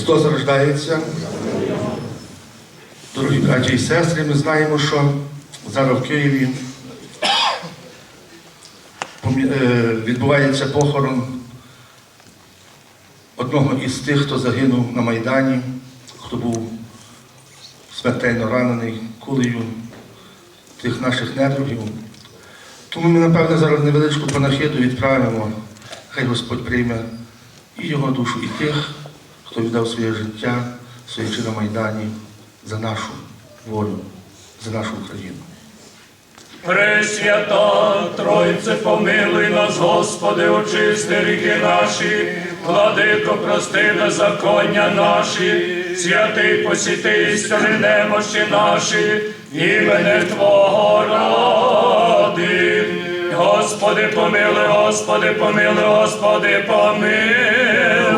Христос рождається. Дорогі браті і сестри, ми знаємо, що зараз в Києві відбувається похорон одного із тих, хто загинув на Майдані, хто був смертельно ранений кулею тих наших недругів. Тому ми, напевне, зараз невеличку панахиду відправимо. Хай Господь прийме і його душу, і тих, хто віддав своє життя, стоячи на Майдані за нашу волю, за нашу Україну. Пресвята Тройце, помилуй нас, Господи, очисти ріки наші, владико, прости беззаконня наші, святий посіти істини немощі наші, імене Твого ради. Господи, помилуй, Господи, помилуй, Господи, помилуй.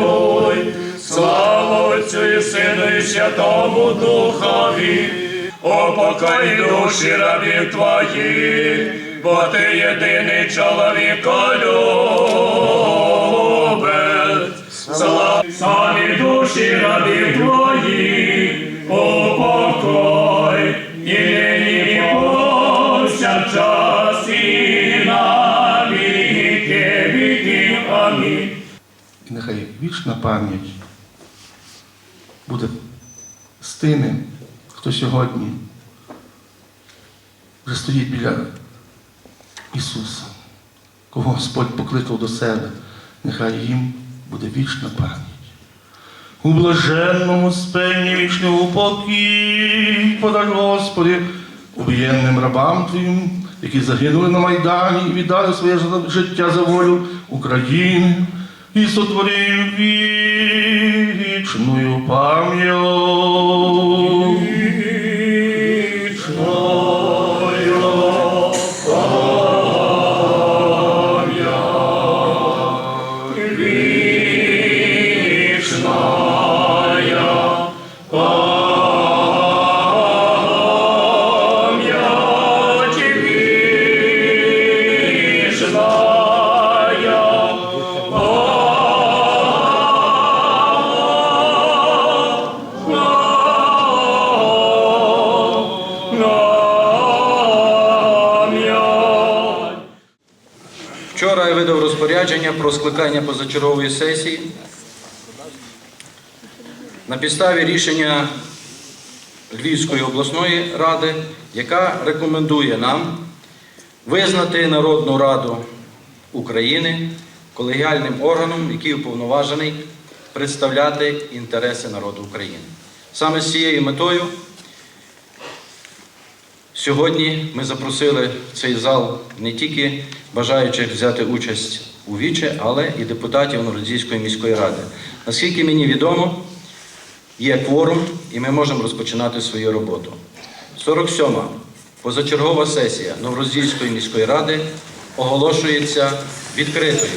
Слава Отцю і Сину і Святому Духові. Упокой душі рабів твоїх, бо ти єдиний чоловіколюбець. Слава самі душі рабів твоїх, упокой, і нині повсякчас, і на віки віків. Амінь. І нехай вічна пам'ять буде з тими, хто сьогодні вже стоїть біля Ісуса, кого Господь покликав до себе, нехай їм буде вічна пам'ять. У блаженному спенні вічного покій, подай, Господи, убієнним рабам Твоїм, які загинули на Майдані і віддали своє життя за волю України і сотворив вічною пам'ять. Розпорядження про скликання позачергової сесії. На підставі рішення Львівської обласної ради, яка рекомендує нам визнати Народну Раду України колегіальним органом, який уповноважений представляти інтереси народу України. Саме з цією метою Сьогодні ми запросили в цей зал не тільки бажаючих взяти участь у віче, але і депутатів Новорозійської міської ради. Наскільки мені відомо, є кворум, і ми можемо розпочинати свою роботу. 47-ма позачергова сесія Новорозійської міської ради оголошується відкритою.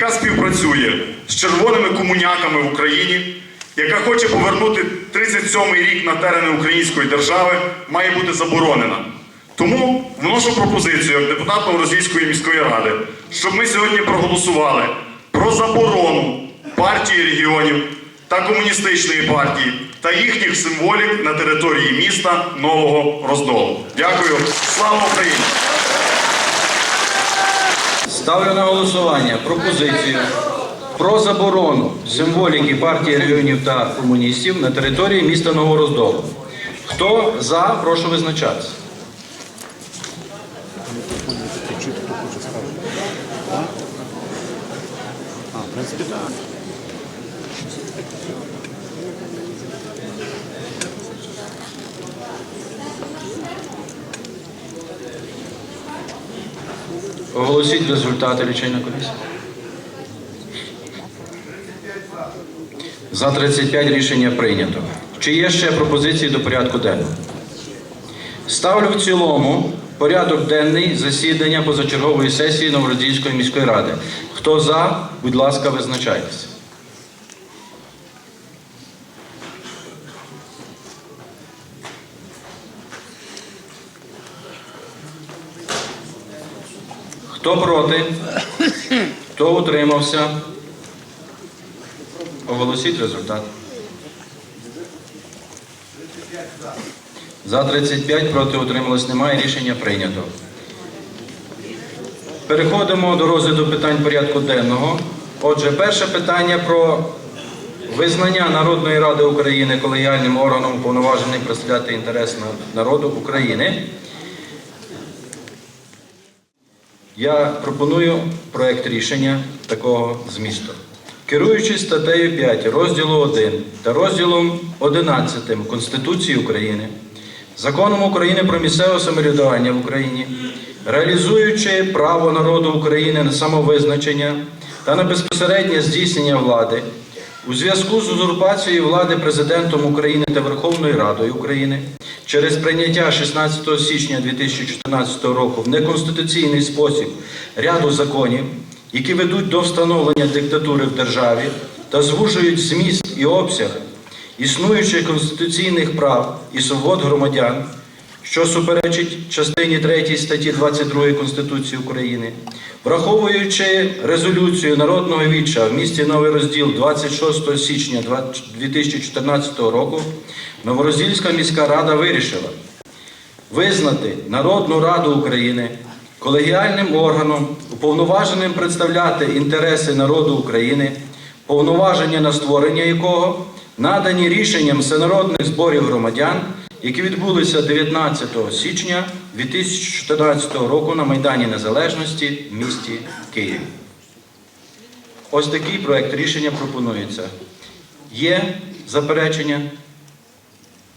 Яка співпрацює з червоними комуняками в Україні, яка хоче повернути 37-й рік на терени української держави, має бути заборонена. Тому вношу пропозицію як депутат Новорозійської міської ради, щоб ми сьогодні проголосували про заборону партії регіонів та комуністичної партії та їхніх символік на території міста Нового Роздолу. Дякую. Слава Україні! Ставлю на голосування пропозицію про заборону символіки партії регіонів та комуністів на території міста Новороздолу. Хто за, прошу визначатися. А. Оголосіть результати лічильної комісії. За 35 рішення прийнято. Чи є ще пропозиції до порядку денного? Ставлю в цілому порядок денний засідання позачергової сесії Новородільської міської ради. Хто за, будь ласка, визначайтеся. Хто проти? Хто утримався? Оголосіть результат. За 35 проти утрималось немає. Рішення прийнято. Переходимо до розгляду питань порядку денного. Отже, перше питання про визнання Народної Ради України колегіальним органом уповноваженим представляти інтерес народу України. Я пропоную проект рішення такого змісту. Керуючись статтею 5 розділу 1 та розділом 11 Конституції України, Законом України про місцеве самоврядування в Україні, реалізуючи право народу України на самовизначення та на безпосереднє здійснення влади, у зв'язку з узурпацією влади президентом України та Верховною Радою України через прийняття 16 січня 2014 року в неконституційний спосіб ряду законів, які ведуть до встановлення диктатури в державі та звужують зміст і обсяг існуючих конституційних прав і свобод громадян, що суперечить частині 3 статті 22 Конституції України, враховуючи резолюцію Народного віча в місті Новий Розділ 26 січня 2014 року, Новороздільська міська рада вирішила визнати Народну Раду України колегіальним органом, уповноваженим представляти інтереси народу України, повноваження на створення якого надані рішенням всенародних зборів громадян, які відбулися 19 січня 2014 року на Майдані Незалежності в місті Києві. Ось такий проект рішення пропонується. Є заперечення?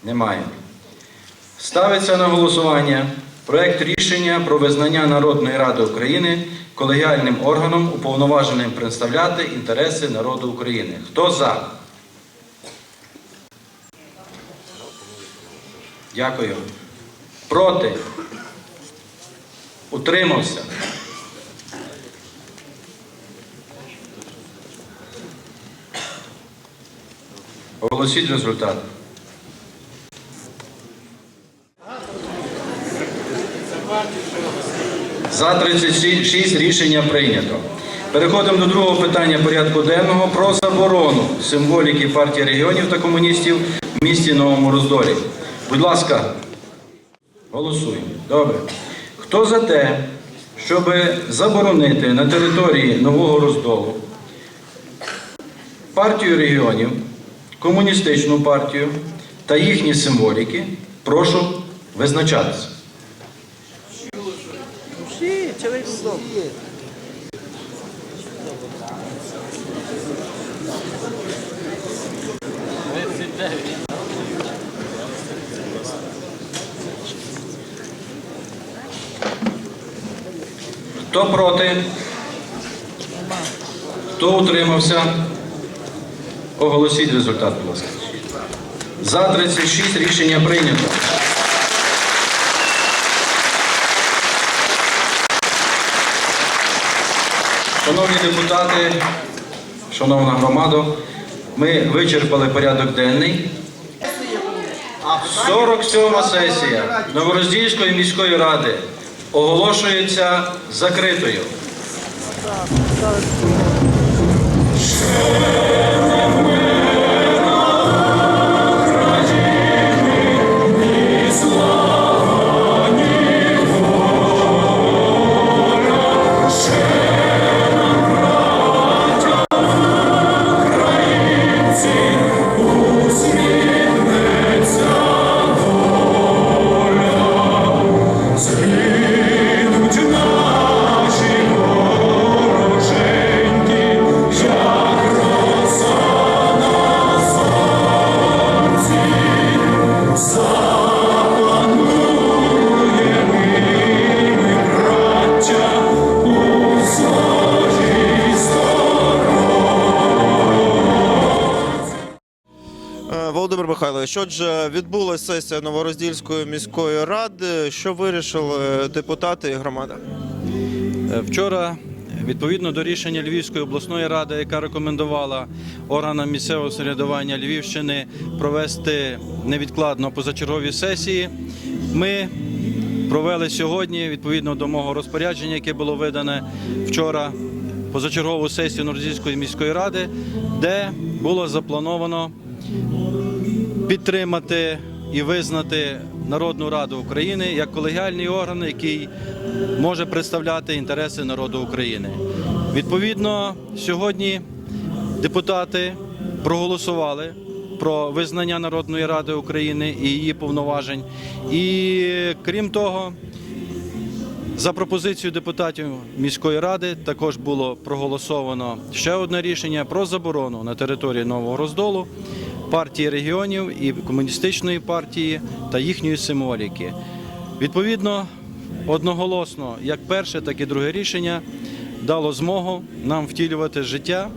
Немає. Ставиться на голосування проект рішення про визнання Народної Ради України колегіальним органом, уповноваженим представляти інтереси народу України. Хто за? Дякую. Проти? Утримався? Оголосіть результат. За 36 рішення прийнято. Переходимо до другого питання порядку денного про заборону символіки партії регіонів та комуністів в місті Новому Роздолі. Будь ласка, голосуємо. Добре. Хто за те, щоб заборонити на території Нового Роздолу партію регіонів, комуністичну партію та їхні символіки, прошу визначатися. Хто проти? Хто утримався? Оголосіть результат, будь ласка. За 36 рішення прийнято. Шановні депутати, шановна громада, ми вичерпали порядок денний. 47 сесія Новороздільської міської ради оголошується закритою. Отже, відбулася сесія Новороздільської міської ради. Що вирішили депутати і громада? Е, Вчора, відповідно до рішення Львівської обласної ради, яка рекомендувала органам місцевого самоврядування Львівщини провести невідкладно позачергові сесії, ми провели сьогодні, відповідно до мого розпорядження, яке було видане вчора, позачергову сесію Нордзійської міської ради, де було заплановано підтримати і визнати Народну Раду України як колегіальний орган, який може представляти інтереси народу України. Відповідно, сьогодні депутати проголосували про визнання Народної Ради України і її повноважень. І крім того, за пропозицією депутатів міської ради також було проголосовано ще одне рішення про заборону на території Нового Роздолу партії регіонів і комуністичної партії та їхньої символіки. Відповідно, одноголосно, як перше, так і друге рішення дало змогу нам втілювати життя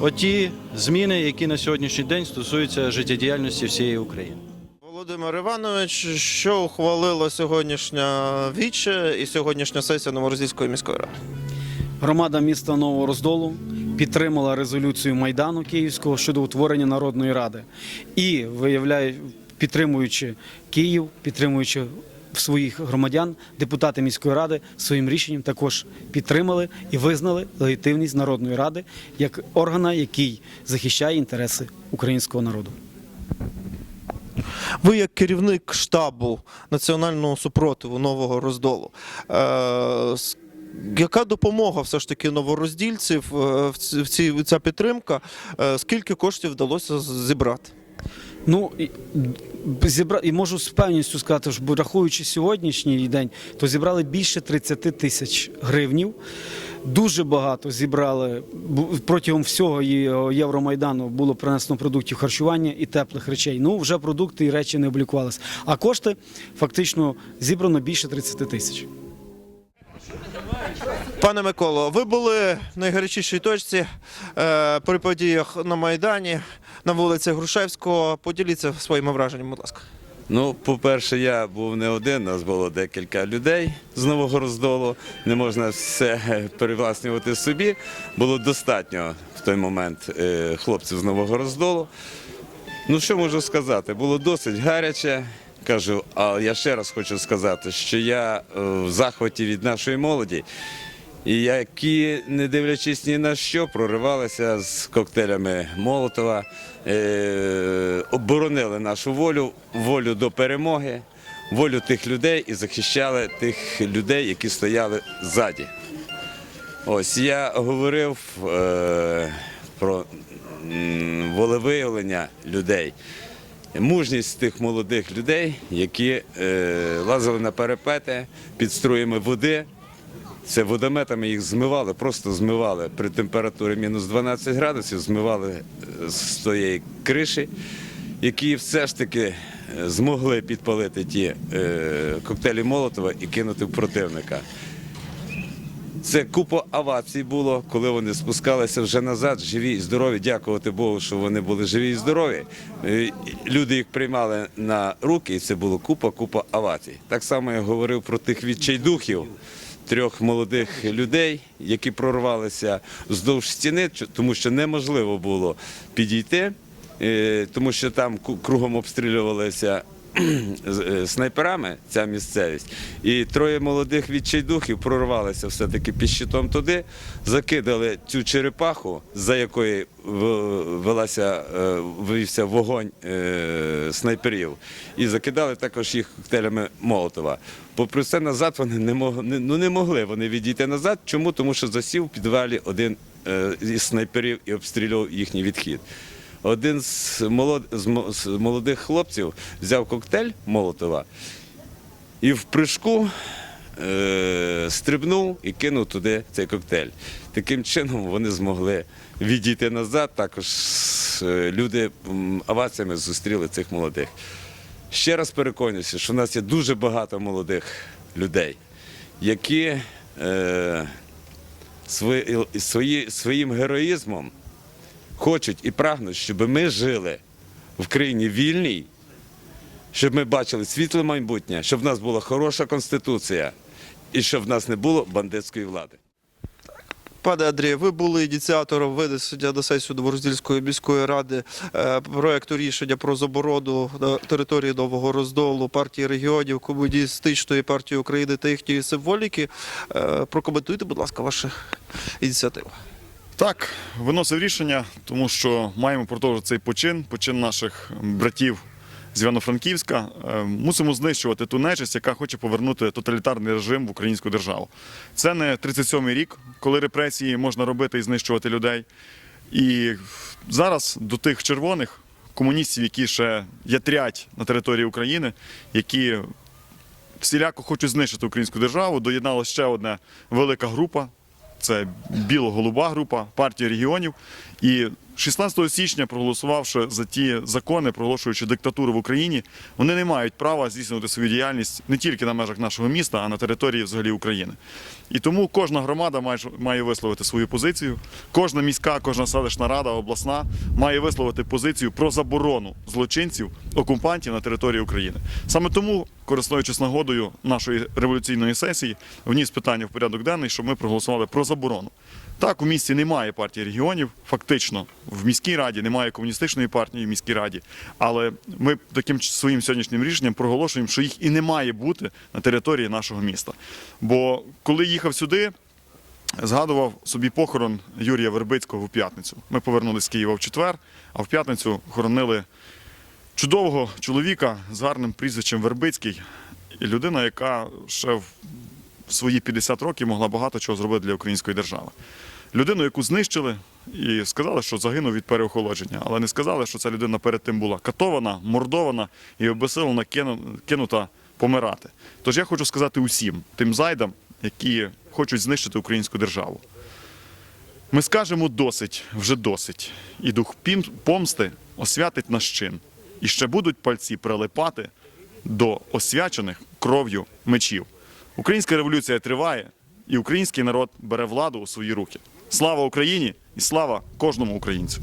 оті зміни, які на сьогоднішній день стосуються життєдіяльності всієї України. Володимир Іванович, що ухвалила сьогоднішня віче і сьогоднішня сесія Новороздільської міської ради? Громада міста Нового Роздолу підтримала резолюцію Майдану Київського щодо утворення Народної Ради і виявляє, підтримуючи Київ, підтримуючи своїх громадян, депутати міської ради своїм рішенням також підтримали і визнали легітимність Народної ради як органа, який захищає інтереси українського народу. Ви, як керівник штабу національного супротиву нового роздолу, е, яка допомога все ж таки новороздільців е, в ці- в ця підтримка? Е, Скільки коштів вдалося зібрати? Ну зібра... і можу з певністю сказати, що рахуючи сьогоднішній день, то зібрали більше 30 тисяч гривнів. Дуже багато зібрали протягом всього Євромайдану було принесено продуктів харчування і теплих речей. Ну вже продукти і речі не облікувалися. А кошти фактично зібрано більше 30 тисяч. Пане Миколо, ви були в найгарячішій точці е, при подіях на Майдані на вулиці Грушевського. Поділіться своїми враженнями, будь ласка. Ну, по-перше, я був не один, нас було декілька людей з Нового Роздолу. Не можна все перевласнювати собі. Було достатньо в той момент е, хлопців з Нового Роздолу. Ну, що можу сказати? Було досить гаряче. Кажу, а я ще раз хочу сказати, що я е, в захваті від нашої молоді, і які, не дивлячись ні на що, проривалися з коктейлями Молотова, е, оборонили нашу волю, волю до перемоги, волю тих людей і захищали тих людей, які стояли ззаді. Ось я говорив е, про волевиявлення людей, мужність тих молодих людей, які е, лазили на перепети під струями води. Це водометами їх змивали, просто змивали при температурі мінус 12 градусів, змивали е, з тієї криші, які все ж таки е, змогли підпалити ті коктейлі Молотова і кинути в противника. Це купа авацій було, коли вони спускалися вже назад, живі і здорові. Дякувати Богу, що вони були живі і здорові. Е, Люди їх приймали на руки, і це було купа, купа авацій. Так само я говорив про тих відчайдухів, трьох молодих людей, які прорвалися вздовж стіни, тому що неможливо було підійти, е, тому що там кругом обстрілювалися снайперами ця місцевість. І троє молодих відчайдухів прорвалися все-таки під щитом туди, закидали цю черепаху, за якої велася, е, вивівся вогонь е, снайперів, і закидали також їх коктейлями Молотова. Попри це, назад вони не могли, ну, не могли вони відійти назад. Чому? Тому що засів в підвалі один е, із снайперів і обстрілював їхній відхід. Один з, молод... з молодих хлопців взяв коктейль Молотова і в прыжку е... стрибнув і кинув туди цей коктейль. Таким чином вони змогли відійти назад. Також е, люди м, оваціями зустріли цих молодих. Ще раз переконуюся, що в нас є дуже багато молодих людей, які е... свої... Свої... своїм героїзмом хочуть і прагнуть, щоб ми жили в країні вільній, щоб ми бачили світле майбутнє, щоб в нас була хороша конституція і щоб в нас не було бандитської влади. Пане Андрію, ви були ініціатором винесення на сесію Новороздільської міської ради е, проекту рішення про заборону на території Нового Роздолу партії регіонів, комуністичної партії України та їхньої символіки. Е, Прокоментуйте, будь ласка, вашу ініціативу. Так, виносив рішення, тому що маємо продовжити цей почин, почин наших братів з Івано-Франківська. Е, Мусимо знищувати ту нечисть, яка хоче повернути тоталітарний режим в українську державу. Це не 37-й рік, коли репресії можна робити і знищувати людей. І зараз до тих червоних комуністів, які ще ятрять на території України, які всіляко хочуть знищити українську державу, доєдналася ще одна велика група. Це біло-голуба група партії регіонів. І 16 січня, проголосувавши за ті закони, проголошуючи диктатуру в Україні, вони не мають права здійснювати свою діяльність не тільки на межах нашого міста, а на території взагалі України. І тому кожна громада має, висловити свою позицію. Кожна міська, кожна селищна рада, обласна має висловити позицію про заборону злочинців, окупантів на території України. Саме тому, користуючись нагодою нашої революційної сесії, вніс питання в порядок денний, щоб ми проголосували про заборону. Так, у місті немає партії регіонів, фактично в міській раді немає комуністичної партії в міській раді. Але ми таким своїм сьогоднішнім рішенням проголошуємо, що їх і не має бути на території нашого міста. Бо коли їхав сюди, згадував собі похорон Юрія Вербицького в п'ятницю. Ми повернулися з Києва в четвер, а в п'ятницю хоронили чудового чоловіка з гарним прізвищем Вербицький. І людина, яка ще в свої 50 років могла багато чого зробити для української держави. Людину, яку знищили, і сказали, що загинув від переохолодження, але не сказали, що ця людина перед тим була катована, мордована і обесилена, кинута помирати. Тож я хочу сказати усім тим зайдам, які хочуть знищити українську державу. Ми скажемо досить, вже досить, і дух помсти освятить наш чин. І ще будуть пальці прилипати до освячених кров'ю мечів. Українська революція триває, і український народ бере владу у свої руки. Слава Україні і слава кожному українцю!